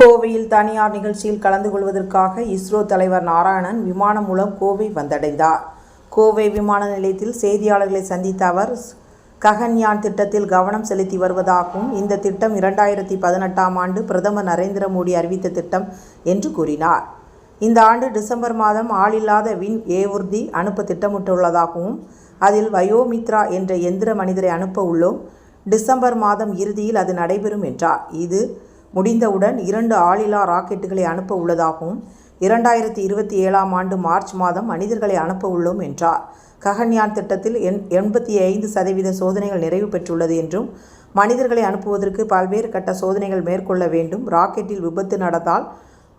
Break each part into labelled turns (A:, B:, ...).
A: கோவையில் தனியார் நிகழ்ச்சியில் கலந்து கொள்வதற்காக இஸ்ரோ தலைவர் நாராயணன் விமானம் மூலம் கோவை வந்தடைந்தார். கோவை விமான நிலையத்தில் செய்தியாளர்களை சந்தித்த அவர் ககன்யான் திட்டத்தில் கவனம் செலுத்தி வருவதாகவும் இந்த திட்டம் இரண்டாயிரத்தி பதினெட்டாம் ஆண்டு பிரதமர் நரேந்திர மோடி அறிவித்த திட்டம் என்று கூறினார். இந்த ஆண்டு டிசம்பர் மாதம் ஆளில்லாத விண் ஏவூர்தி அனுப்ப திட்டமிட்டுள்ளதாகவும் அதில் வயோமித்ரா என்ற எந்திர மனிதரை அனுப்ப உள்ளோம். டிசம்பர் மாதம் இறுதியில் அது நடைபெறும் என்றார். இது முடிந்தவுடன் இரண்டு ஆளில்லா ராக்கெட்டுகளை அனுப்ப உள்ளதாகவும் இரண்டாயிரத்தி இருபத்தி ஏழாம் ஆண்டு மார்ச் மாதம் மனிதர்களை அனுப்ப உள்ளோம் என்றார். ககன்யான் திட்டத்தில் எண் எண்பத்தி ஐந்து சதவீத சோதனைகள் நிறைவு பெற்றுள்ளது என்றும் மனிதர்களை அனுப்புவதற்கு பல்வேறு கட்ட சோதனைகள் மேற்கொள்ள வேண்டும் ராக்கெட்டில் விபத்து நடந்தால்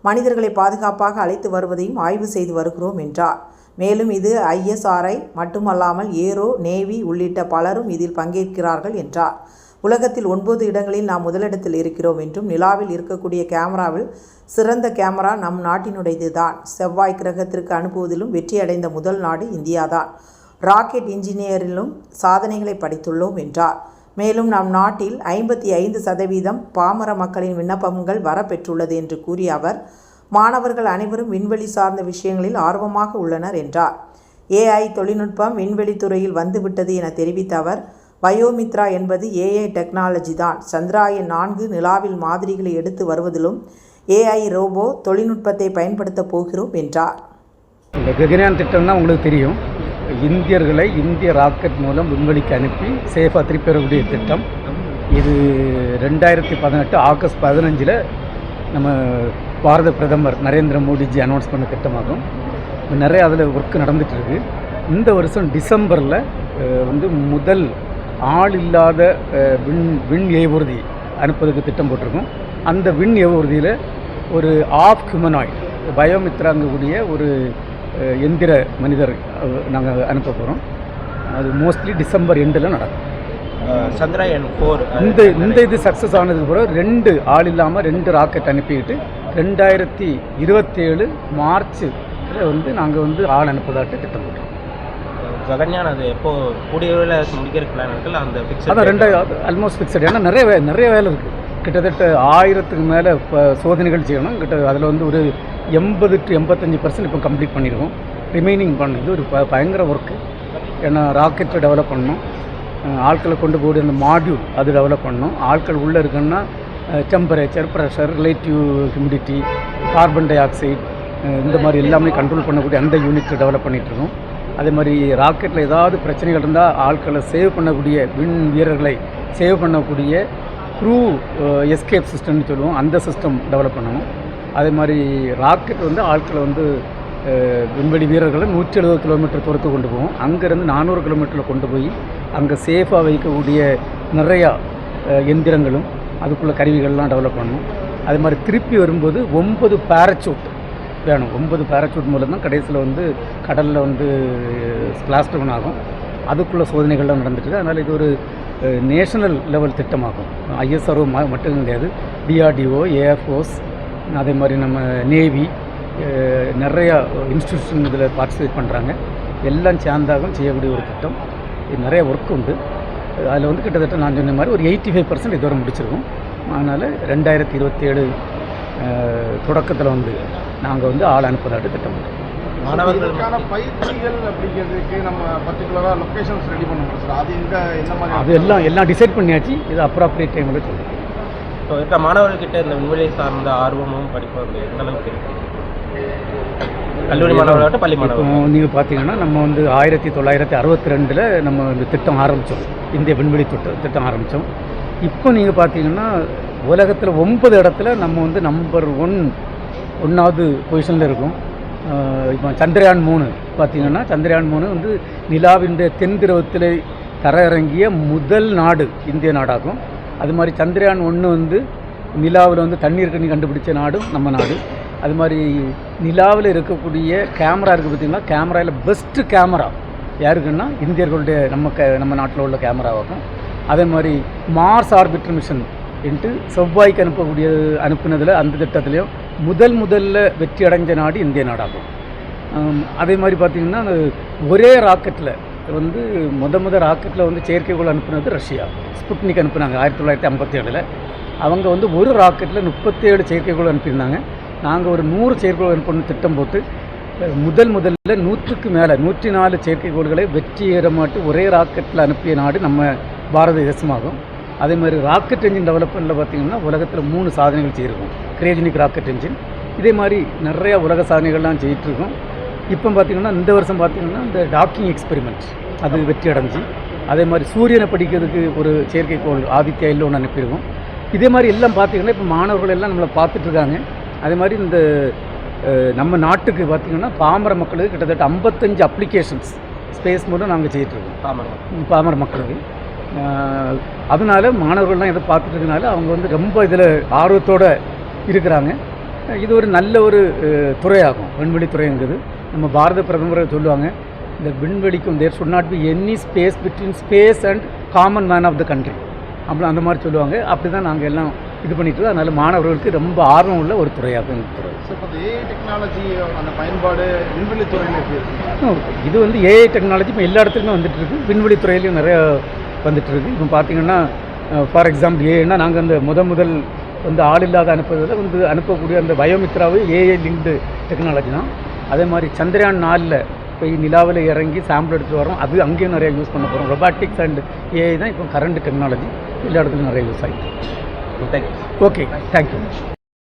A: மனிதர்களை பாதுகாப்பாக அழைத்து வருவதையும் ஆய்வு செய்து வருகிறோம் என்றார். மேலும் இது ஐஎஸ்ஆர்ஐ மட்டுமல்லாமல் ஏரோ நேவி உள்ளிட்ட பலரும் இதில் பங்கேற்கிறார்கள் என்றார். உலகத்தில் ஒன்பது இடங்களில் நாம் முதலிடத்தில் இருக்கிறோம் என்றும் நிலாவில் இருக்கக்கூடிய கேமராவில் சிறந்த கேமரா நம் நாட்டினுடையது தான் செவ்வாய் கிரகத்திற்கு அனுப்புவதிலும் வெற்றியடைந்த முதல் நாடு இந்தியாதான். ராக்கெட் இன்ஜினியரிலும் சாதனைகளை படைத்துள்ளோம் என்றார். மேலும் நம் நாட்டில் ஐம்பத்தி ஐந்து சதவீதம் பாமர மக்களின் விண்ணப்பங்கள் வரப்பெற்றுள்ளது என்று கூறிய அவர் மாணவர்கள் அனைவரும் விண்வெளி சார்ந்த விஷயங்களில் ஆர்வமாக உள்ளனர் என்றார். ஏஐ தொழில்நுட்பம் விண்வெளித்துறையில் வந்துவிட்டது என தெரிவித்த அவர் பயோமித்ரா என்பது ஏஐ டெக்னாலஜி தான். சந்திராயன் நான்கு நிலாவில் மாதிரிகளை எடுத்து வருவதிலும் ஏஐ ரோபோ தொழில்நுட்பத்தை பயன்படுத்தப் போகிறோம் என்றார்.
B: இந்த ககன்யான் திட்டம்னா உங்களுக்கு தெரியும். இந்தியர்களை இந்திய ராக்கெட் மூலம் விண்வெளிக்கு அனுப்பி சேஃபாக திருப்பி வரக்கூடிய திட்டம். இது ரெண்டாயிரத்தி பதினெட்டு ஆகஸ்ட் பதினஞ்சில் நம்ம பாரத பிரதமர் நரேந்திர மோடிஜி அனௌன்ஸ் பண்ண திட்டமாகும். நிறைய அதில் ஒர்க் நடந்துகிட்ருக்கு இந்த வருஷம் டிசம்பரில் வந்து முதல் ஆள் இல்லாத விண் விண் ஏவூர்தி அனுப்புறதுக்கு திட்டம் போட்டிருக்கோம். அந்த விண் ஏவூர்தியில் ஒரு ஆஃப் ஹியூமனாய்ட் பயோமித்ராங்கக்கூடிய ஒரு எந்திர மனிதர் நாங்கள் அனுப்ப போகிறோம் அது மோஸ்ட்லி டிசம்பர் எண்டில் நடக்கும்.
C: சந்திராயன் ஃபோர்
B: இந்த இந்த இது சக்ஸஸ் ஆனதுக்கு பிறகு ரெண்டு ஆள் இல்லாமல் ரெண்டு ராக்கெட் அனுப்பிக்கிட்டு ரெண்டாயிரத்தி இருபத்தேழு மார்ச் வந்து நாங்கள் வந்து ஆள் அனுப்புவதாட்டு திட்டம் போட்டோம்
C: ககன்யான் அது எப்போ கூடிய விரைவில் முடிக்கிற பிளான் இருக்குல்ல அந்த ஃபிக்ஸ்
B: அதான் ரெண்டாயிரம் ஆல்மோஸ்ட் ஃபிக்ஸட் ஏன்னா நிறைய வே நிறைய வேலை இருக்குது கிட்டத்தட்ட ஆயிரத்துக்கு மேலே இப்போ சோதனைகள் செய்யணும். கிட்ட அதில் வந்து ஒரு எண்பது டு எண்பத்தஞ்சு பர்சன்ட் இப்போ கம்ப்ளீட் பண்ணியிருக்கோம் ரிமைனிங் பண்ணுது ஒரு ப பயங்கர ஒர்க்கு ஏன்னா ராக்கெட்டை டெவலப் பண்ணணும். ஆட்களை கொண்டு போய் அந்த மாடியூல் அது டெவலப் பண்ணணும். ஆட்கள் உள்ளே இருக்குன்னா temperature pressure relative humidity carbon dioxide இந்த மாதிரி எல்லாமே கண்ட்ரோல் பண்ணக்கூடிய அந்த யூனிட் டெவலப் பண்ணிகிட்ருக்கோம் அதே மாதிரி ராக்கெட்டில் ஏதாவது பிரச்சனைகள் இருந்தால் ஆட்களை சேவ் பண்ணக்கூடிய விண் வீரர்களை சேவ் பண்ணக்கூடிய க்ரூ எஸ்கேப் சிஸ்டம்னு சொல்லுவோம். அந்த சிஸ்டம் டெவலப் பண்ணணும். அதே மாதிரி ராக்கெட் வந்து ஆட்களை வந்து விண்வெளி வீரர்களை நூற்றி எழுபது கிலோமீட்டர் தூரத்துக்கு கொண்டு போவோம் அங்கேருந்து நானூறு கிலோமீட்டரில் கொண்டு போய் அங்கே சேஃபாக வைக்கக்கூடிய நிறையா எந்திரங்களும் அதுக்குள்ள கருவிகள்லாம் டெவலப் பண்ணணும். அதே மாதிரி திருப்பி வரும்போது ஒன்பது பேரச்சூட் வேணும். ஒன்பது பேரச்சூட் மூலம் தான் கடைசியில் வந்து கடலில் வந்து ஸ்பிளாஸ் டவுன் ஆகும். அதுக்குள்ள சோதனைகள்லாம் நடந்துட்டு அதனால் இது ஒரு நேஷனல் லெவல் திட்டமாகும். ஐஎஸ்ஆர்ஓ மட்டும் கிடையாது. டிஆர்டிஓ ஏஎஃப்ஓஸ் அதே மாதிரி நம்ம நேவி நிறையா இன்ஸ்டியூஷன் இதில் பார்ட்டிசிபேட் பண்ணுறாங்க எல்லாம் சேர்ந்தாகவும் செய்யக்கூடிய ஒரு திட்டம். இது நிறைய ஒர்க் உண்டு. அதில் வந்து கிட்டத்தட்ட நான் சொன்ன மாதிரி ஒரு எயிட்டி ஃபைவ் பர்சன்ட் இதுவரை முடிச்சிருக்கோம். அதனால் ரெண்டாயிரத்தி இருபத்தேழு தொடக்கத்தில் வந்து நாங்கள் வந்து ஆள் அனுப்புவதாட்டு திட்டம் போட்டோம்
C: மாணவர்கள்
D: இதுக்கான பயிற்சிகள் அப்படிங்கிறதுக்கு நம்ம பர்டிகுலராக லொக்கேஷன்ஸ் ரெடி பண்ண முடியும் சார் அது எங்கே என்ன மாதிரி
B: அது எல்லாம் எல்லாம் டிசைட் பண்ணியாச்சு. இது அப்ராப்ரியேட் டைமில் சொல்லுங்கள்
C: இப்போ இருக்க மாணவர்கள்கிட்ட இந்த விண்வெளி சார்ந்த ஆர்வமும் எந்த அளவுக்கு இருக்கு? கல்லூரி மாணவர்களாகட்டும் பள்ளி மாணவர்கள்
B: நீங்கள் பார்த்தீங்கன்னா நம்ம வந்து ஆயிரத்தி தொள்ளாயிரத்தி அறுபத்தி ரெண்டில் நம்ம இந்த திட்டம் ஆரம்பித்தோம் இந்திய விண்வெளி திட்டம் திட்டம் ஆரம்பித்தோம் இப்போ நீங்கள் பார்த்தீங்கன்னா உலகத்தில் ஒன்பது இடத்துல நம்ம வந்து நம்பர் ஒன் ஒன்றாவது பொசிஷனில் இருக்கும். இப்போ சந்திரயான் மூணு பார்த்திங்கன்னா சந்திரயான் மூணு வந்து நிலாவின் தென் திரவத்தில் தரையிறங்கிய முதல் நாடு இந்திய நாடாகும். அது மாதிரி சந்திரயான் ஒன்று வந்து நிலாவில் வந்து தண்ணீர் கண்ணி கண்டுபிடிச்ச நாடும் நம்ம நாடு. அது மாதிரி நிலாவில் இருக்கக்கூடிய கேமரா இருக்குது பார்த்திங்கன்னா கேமராவில் பெஸ்ட்டு கேமரா யாருக்குன்னா இந்தியர்களுடைய நம்ம க நம்ம நாட்டில் உள்ள கேமராவாகும் அதே மாதிரி மார்ஸ் ஆர்பிட்டர் மிஷன் என்று செவ்வாய்க்கு அனுப்பக்கூடிய அனுப்புனதில் அந்த திட்டத்திலையும் முதல் முதல்ல வெற்றி அடைஞ்ச நாடு இந்திய நாடாகும். அதே மாதிரி பார்த்திங்கன்னா அந்த ஒரே ராக்கெட்டில் வந்து முத முத ராக்கெட்டில் வந்து செயற்கைக்கோள் அனுப்புனது ரஷ்யா. ஸ்புட்னிக் அனுப்புனாங்க ஆயிரத்தி தொள்ளாயிரத்தி ஐம்பத்தி ஏழில். அவங்க வந்து ஒரு ராக்கெட்டில் முப்பத்தேழு செயற்கைக்கோள் அனுப்பியிருந்தாங்க. நாங்கள் ஒரு நூறு செயற்கைக்கோள் அனுப்பணும் திட்டம் போட்டு முதல் முதல்ல நூற்றுக்கு மேலே நூற்றி நாலு செயற்கைக்கோள்களை வெற்றிகரமாட்டு ஒரே ராக்கெட்டில் அனுப்பிய நாடு நம்ம பாரத தேசமாகும். அதே மாதிரி ராக்கெட் என்ஜின் டெவலப்மெண்ட்டில் பார்த்தீங்கன்னா உலகத்தில் மூணு சாதனைகள் செய்திருக்கோம். கிரேஜினிக் ராக்கெட் என்ஜின் இதே மாதிரி நிறைய உலக சாதனைகள்லாம் செய்யிட்டுருக்கோம். இப்போ பார்த்தீங்கன்னா இந்த வருஷம் பார்த்தீங்கன்னா இந்த டாக்கிங் எக்ஸ்பெரிமெண்ட் அது வெற்றி அடைஞ்சு அதே மாதிரி சூரியனை படிக்கிறதுக்கு ஒரு செயற்கைக்கோள் ஆதித்யா எல்லோன்னு அனுப்பியிருக்கோம். இதே மாதிரி எல்லாம் பார்த்தீங்கன்னா இப்போ மாணவர்கள் எல்லாம் நம்மளை பார்த்துட்ருக்காங்க அதே மாதிரி இந்த நம்ம நாட்டுக்கு பார்த்தீங்கன்னா பாமர மக்களுக்கு கிட்டத்தட்ட ஐம்பத்தஞ்சு அப்ளிகேஷன்ஸ் ஸ்பேஸ் மூலம் நாங்கள் செய்யிட்டுருக்கோம்.
C: ஆமாங்க
B: பாமர மக்களுக்கு. அதனால மாணவர்கள்லாம் இதை பார்த்துட்டு இருக்கனால அவங்க வந்து ரொம்ப இதில் ஆர்வத்தோடு இருக்கிறாங்க. இது ஒரு நல்ல ஒரு துறையாகும். விண்வெளி துறைங்கிறது. நம்ம பாரத பிரதமர் சொல்லுவாங்க இந்த விண்வெளிக்கும் there should not be any space between space and common man of the country அப்படி அந்த மாதிரி சொல்லுவாங்க. அப்படி தான் நாங்கள் எல்லாம் இது பண்ணிட்டு. அதனால மாணவர்களுக்கு ரொம்ப ஆர்வம் உள்ள ஒரு துறையாகும் இந்த துறை.
D: டெக்னாலஜி அந்த பயன்பாடு விண்வெளி துறையில்
B: இது வந்து ஏஐ டெக்னாலஜி இப்போ எல்லா இடத்துலையுமே வந்துட்டு இருக்கு. விண்வெளி துறையிலையும் நிறைய வந்துட்டு இருக்கு இப்போ பார்த்தீங்கன்னா ஃபார் எக்ஸாம்பிள் ஏன்னா நாங்கள் அந்த முத முதல் வந்து ஆள் இல்லாத அனுப்புறதுல வந்து அனுப்பக்கூடிய அந்த பயோமித்ராவே ஏஐ லிங்க்டு டெக்னாலஜி தான். அதே மாதிரி சந்திரயான் நாலில் போய் நிலாவில் இறங்கி சாம்பிள் எடுத்துகிட்டு வரோம் அது அங்கேயும் நிறைய யூஸ் பண்ண போகிறோம் ரொபாட்டிக்ஸ் அண்ட் ஏஐ தான் இப்போ கரண்ட் டெக்னாலஜி எல்லா இடத்துலையும் நிறைய யூஸ் ஆகிட்டு
C: தேங்க்யூ
B: ஓகே தேங்க்யூ